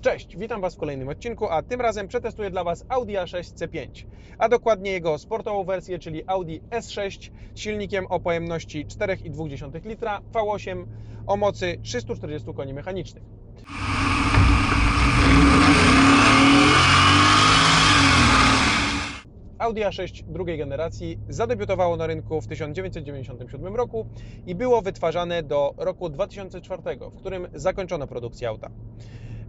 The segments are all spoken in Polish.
Cześć, witam Was w kolejnym odcinku, a tym razem przetestuję dla Was Audi A6 C5, a dokładnie jego sportową wersję, czyli Audi S6 z silnikiem o pojemności 4,2 litra V8 o mocy 340 koni mechanicznych. Audi A6 drugiej generacji zadebiutowało na rynku w 1997 roku i było wytwarzane do roku 2004, w którym zakończono produkcję auta.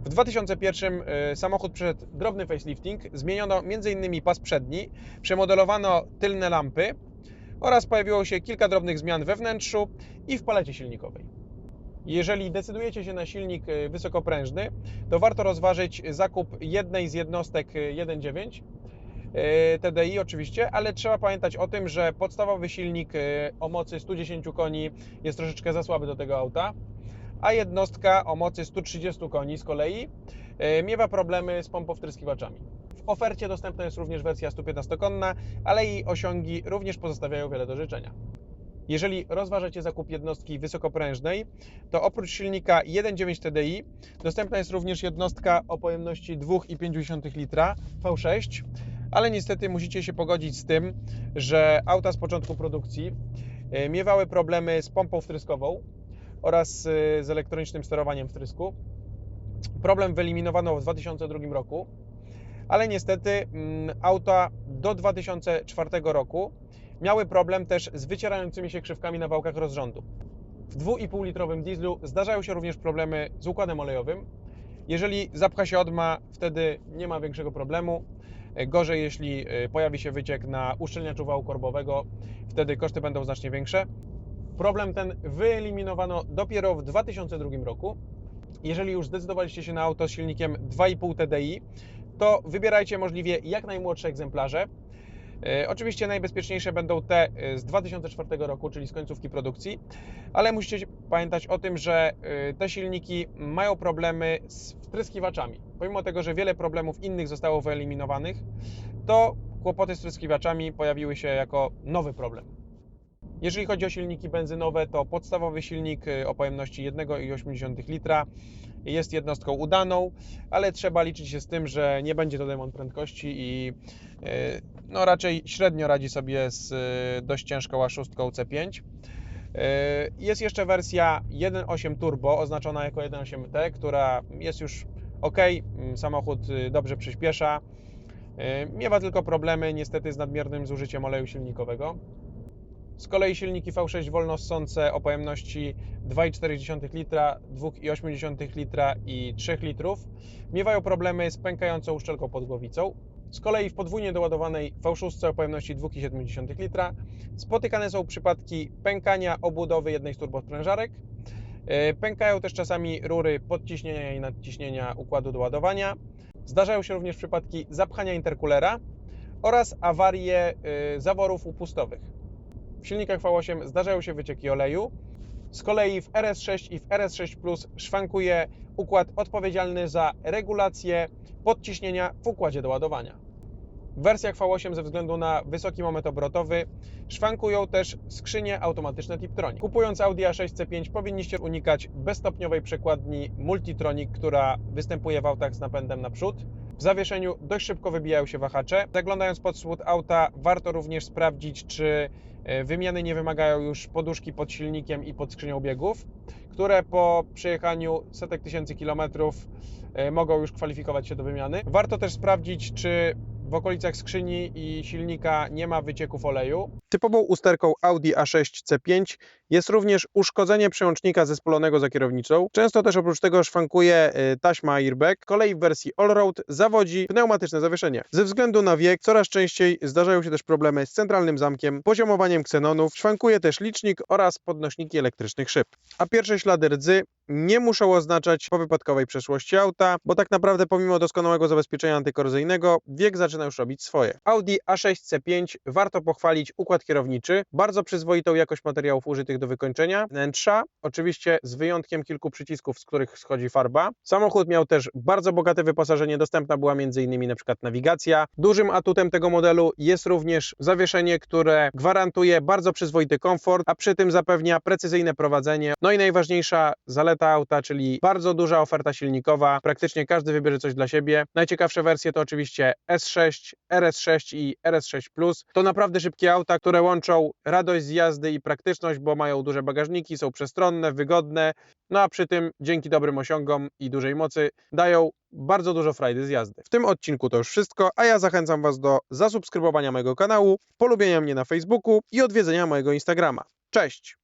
W 2001 y, samochód przeszedł drobny facelifting, zmieniono m.in. pas przedni, przemodelowano tylne lampy oraz pojawiło się kilka drobnych zmian we wnętrzu i w palecie silnikowej. Jeżeli decydujecie się na silnik y, wysokoprężny, to warto rozważyć zakup jednej z jednostek y, 1.9 y, TDI oczywiście, ale trzeba pamiętać o tym, że podstawowy silnik o mocy 110 koni jest troszeczkę za słaby do tego auta, a jednostka o mocy 130 koni z kolei y, miewa problemy z pompowtryskiwaczami. W ofercie dostępna jest również wersja 115-konna, ale jej osiągi również pozostawiają wiele do życzenia. Jeżeli rozważacie zakup jednostki wysokoprężnej, to oprócz silnika 1.9 TDI dostępna jest również jednostka o pojemności 2,5 litra V6, ale niestety musicie się pogodzić z tym, że auta z początku produkcji e, miewały problemy z pompą wtryskową oraz e, z elektronicznym sterowaniem wtrysku. Problem wyeliminowano w 2002 roku, ale niestety mm, auta do 2004 roku miały problem też z wycierającymi się krzywkami na wałkach rozrządu. W 2,5 litrowym dieslu zdarzają się również problemy z układem olejowym. Jeżeli zapcha się odma, wtedy nie ma większego problemu. Gorzej, jeśli e, pojawi się wyciek na uszczelniaczu wału korbowego, wtedy koszty będą znacznie większe. Problem ten wyeliminowano dopiero w 2002 roku. Jeżeli już zdecydowaliście się na auto z silnikiem 2,5 TDI, to wybierajcie możliwie jak najmłodsze egzemplarze. E, Oczywiście najbezpieczniejsze będą te e, z 2004 roku, czyli z końcówki produkcji, ale musicie pamiętać o tym, że e, te silniki mają problemy z wtryskiwaczami. Pomimo tego, że wiele problemów innych zostało wyeliminowanych, to kłopoty z wtryskiwaczami pojawiły się jako nowy problem. Jeżeli chodzi o silniki benzynowe, to podstawowy silnik y, o pojemności 1,8 litra jest jednostką udaną, ale trzeba liczyć się z tym, że nie będzie to demon prędkości i y, no, raczej średnio radzi sobie z y, dość ciężką A6 C5. Y, Jest jeszcze wersja 1.8 Turbo oznaczona jako 1.8T, która jest już ok, samochód y, dobrze przyspiesza. Miewa tylko problemy niestety z nadmiernym zużyciem oleju silnikowego. Z kolei silniki V6 wolno ssące o pojemności 2,4 litra, 2,8 litra i 3 litrów miewają problemy z pękającą uszczelką pod głowicą. Z kolei w podwójnie doładowanej V6 o pojemności 2,7 litra spotykane są przypadki pękania obudowy jednej z turbosprężarek. E, Pękają też czasami rury podciśnienia i nadciśnienia układu do ładowania. Zdarzają się również przypadki zapchania interkulera oraz awarie e, zaworów upustowych. W silnikach V8 zdarzają się wycieki oleju. Z kolei w RS6 i w RS6 Plus szwankuje układ odpowiedzialny za regulację podciśnienia w układzie do ładowania. W wersjach V8 ze względu na wysoki moment obrotowy szwankują też skrzynie automatyczne Tiptronic. Kupując Audi A6 C5 powinniście unikać bezstopniowej przekładni Multitronic, która występuje w autach z napędem naprzód. W zawieszeniu dość szybko wybijają się wahacze. Zaglądając pod spód auta warto również sprawdzić, czy e, wymiany nie wymagają już poduszki pod silnikiem i pod skrzynią biegów, które po przejechaniu setek tysięcy kilometrów e, mogą już kwalifikować się do wymiany. Warto też sprawdzić, czy w okolicach skrzyni i silnika nie ma wycieków oleju. Typową usterką Audi A6 C5 jest również uszkodzenie przełącznika zespolonego za kierownicą. Często też oprócz tego szwankuje y, taśma airbag. Z kolei w wersji Allroad zawodzi pneumatyczne zawieszenie. Ze względu na wiek coraz częściej zdarzają się też problemy z centralnym zamkiem, poziomowaniem ksenonów, szwankuje też licznik oraz podnośniki elektrycznych szyb. A pierwsze ślady rdzy nie muszą oznaczać powypadkowej przeszłości auta, bo tak naprawdę pomimo doskonałego zabezpieczenia antykorozyjnego wiek zaczyna już robić swoje. Audi A6 C5 warto pochwalić układ kierowniczy, bardzo przyzwoitą jakość materiałów użytych do wykończenia wnętrza, oczywiście z wyjątkiem kilku przycisków, z których schodzi farba. Samochód miał też bardzo bogate wyposażenie, dostępna była m.in. na przykład nawigacja. Dużym atutem tego modelu jest również zawieszenie, które gwarantuje bardzo przyzwoity komfort, a przy tym zapewnia precyzyjne prowadzenie. No i najważniejsza zaleta zaleta auta, czyli bardzo duża oferta silnikowa. Praktycznie każdy wybierze coś dla siebie. Najciekawsze wersje to oczywiście S6, RS6 i RS6 Plus. To naprawdę szybkie auta, które łączą radość z jazdy i praktyczność, bo mają duże bagażniki, są przestronne, wygodne, no a przy tym dzięki dobrym osiągom i dużej mocy dają bardzo dużo frajdy z jazdy. W tym odcinku to już wszystko, a ja zachęcam Was do zasubskrybowania mojego kanału, polubienia mnie na Facebooku i odwiedzenia mojego Instagrama. Cześć!